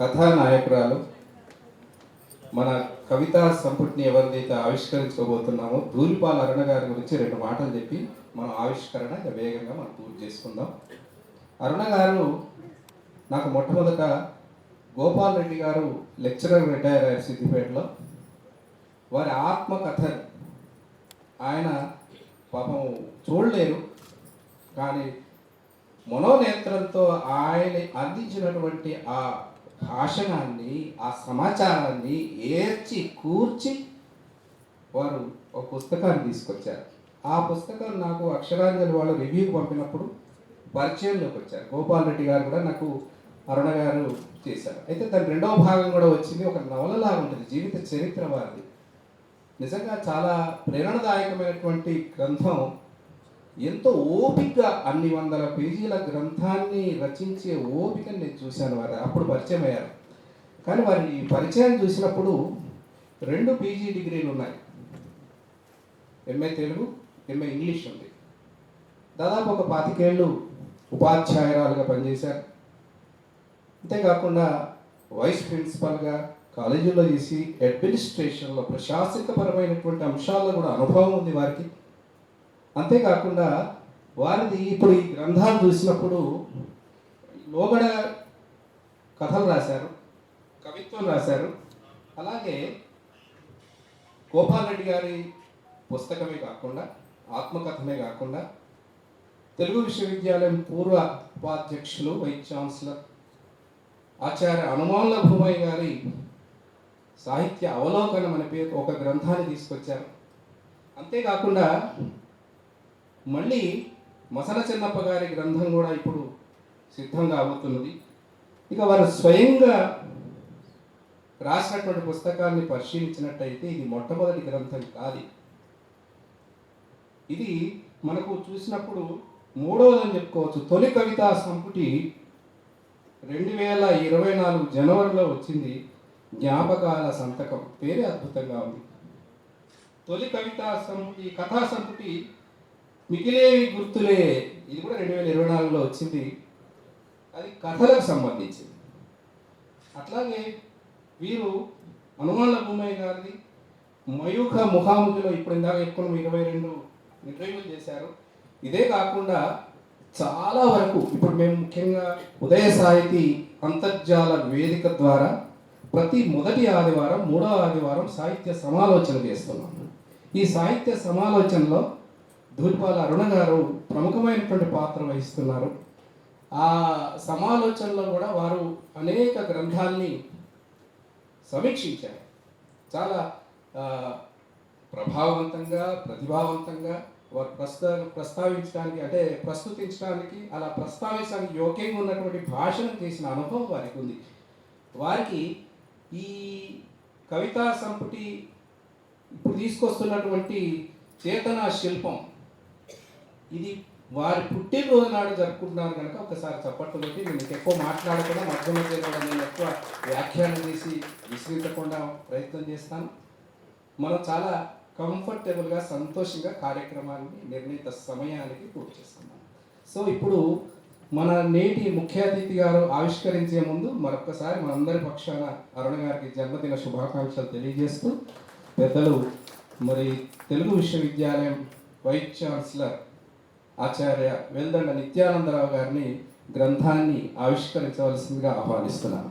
కథానాయకురాలు. మన కవితా సంపుటిని ఎవరిదైతే ఆవిష్కరించుకోబోతున్నామో ధూళిపాల అరుణ గారి గురించి రెండు మాటలు చెప్పి మనం ఆవిష్కరణ వేగంగా మనం పూర్తి చేసుకుందాం. అరుణ గారు నాకు మొట్టమొదట గోపాల్ రెడ్డి గారు లెక్చరర్ రిటైర్ అయ్యారు సిద్దిపేటలో. వారి ఆత్మకథ ఆయన పాపం చూడలేరు. కానీ మనోనేత్రంతో ఆయన అందించినటువంటి ఆ భాషణాన్ని ఆ సమాచారాన్ని ఏర్చి కూర్చి వారు ఒక పుస్తకాన్ని తీసుకొచ్చారు. ఆ పుస్తకం నాకు అక్షరాంజలి వాళ్ళు రివ్యూకి పంపినప్పుడు పరిచయంలోకి వచ్చారు. గోపాల్ రెడ్డి గారు కూడా నాకు అరుణ గారు చేశారు. అయితే దాని రెండవ భాగం కూడా వచ్చింది. ఒక నవలలా ఉంటుంది. జీవిత చరిత్ర వారిది. నిజంగా చాలా ప్రేరణదాయకమైనటువంటి గ్రంథం. ఎంతో ఓపికగా అన్ని వందల పేజీల గ్రంథాన్ని రచించే ఓపికని నేను చూశాను వారు. అప్పుడు పరిచయం అయ్యారు కానీ వారి ఈ పరిచయం చూసినప్పుడు రెండు పీజీ డిగ్రీలు ఉన్నాయి. ఎంఏ తెలుగు ఎంఏ ఇంగ్లీష్ ఉంది. దాదాపు ఒక పాతికేళ్ళు ఉపాధ్యాయురాలుగా పనిచేశారు. అంతేకాకుండా వైస్ ప్రిన్సిపల్గా కాలేజీలో చేసి అడ్మినిస్ట్రేషన్లో ప్రశాసకపరమైనటువంటి అంశాల్లో కూడా అనుభవం ఉంది వారికి. అంతేకాకుండా వారిది ఇప్పుడు ఈ గ్రంథాలు చూసినప్పుడు లోగడ కథలు రాశారు కవిత్వం రాశారు. అలాగే గోపాల్ రెడ్డి గారి పుస్తకమే కాకుండా ఆత్మకథనే కాకుండా తెలుగు విశ్వవిద్యాలయం పూర్వ ఉపాధ్యక్షులు వైస్ ఛాన్సలర్ ఆచార్య హనుమాన్ల భూమయ్య గారి సాహిత్య అవలోకనం అనే పేరు ఒక గ్రంథాన్ని తీసుకొచ్చారు. అంతేకాకుండా మళ్ళీ మసల చెన్నప్ప గారి గ్రంథం కూడా ఇప్పుడు సిద్ధంగా అవుతున్నది. ఇక వారు స్వయంగా రాసినటువంటి పుస్తకాన్ని పరిశీలించినట్టయితే ఇది మొట్టమొదటి గ్రంథం కాదు. ఇది మనకు చూసినప్పుడు మూడోదని చెప్పుకోవచ్చు. తొలి కవితా సంపుటి రెండు వేల ఇరవై నాలుగు జనవరిలో వచ్చింది. జ్ఞాపకాల సంతకం. పేరే అద్భుతంగా ఉంది. తొలి కవితా సంపుటి కథా సంపుటి మిగిలేవి గుర్తులే. ఇది కూడా రెండు వేల ఇరవై నాలుగులో వచ్చింది. అది కథలకు సంబంధించింది. అట్లాగే వీరు హనుమాన్ల భూమయ్య గారిది మయూఖ ముఖాముఖిలో ఇప్పుడు ఇందాక ఎక్కువ ఇరవై రెండు ఇంటర్వ్యూలు చేశారు. ఇదే కాకుండా చాలా వరకు ఇప్పుడు మేము ముఖ్యంగా ఉదయ సాహితీ అంతర్జాల వేదిక ద్వారా ప్రతి మొదటి ఆదివారం మూడవ ఆదివారం సాహిత్య సమాలోచన చేస్తున్నాం. ఈ సాహిత్య సమాలోచనలో ధూర్పాల అరుణ గారు ప్రముఖమైనటువంటి పాత్ర వహిస్తున్నారు. ఆ సమాలోచనలో కూడా వారు అనేక గ్రంథాల్ని సమీక్షించారు. చాలా ప్రభావవంతంగా ప్రతిభావంతంగా వారు ప్రస్తా ప్రస్తావించడానికి అంటే ప్రస్తుతించడానికి అలా ప్రస్తావించడానికి యోగ్యంగా ఉన్నటువంటి భాషను చేసిన అనుభవం వారికి ఉంది వారికి ఈ కవితా సంపుటి ఇప్పుడు తీసుకొస్తున్నటువంటి చేతన శిల్పం ఇది వారి పుట్టినరోజునాడు జరుపుకుంటున్నారు కనుక ఒకసారి చప్పట్లు పెట్టి నేను ఎక్కువ మాట్లాడకుండా మధ్యలో మధ్య కూడా నేను ఎక్కువ వ్యాఖ్యానం చేసి విసిరించకుండా ప్రయత్నం చేస్తాను. మనం చాలా కంఫర్టబుల్గా సంతోషంగా కార్యక్రమాన్ని నిర్ణీత సమయానికి పూర్తి చేస్తున్నాం సో ఇప్పుడు మన నేటి ముఖ్య అతిథి గారు ఆవిష్కరించే ముందు మరొకసారి మనందరి పక్షాన అరుణ గారికి జన్మదిన శుభాకాంక్షలు తెలియజేస్తూ పెద్దలు మరి తెలుగు విశ్వవిద్యాలయం వైస్ ఛాన్సలర్ ఆచార్య వెల్దండ నిత్యానందరావు గారిని గ్రంథాన్ని ఆవిష్కరించవలసిందిగా ఆహ్వానిస్తున్నాను.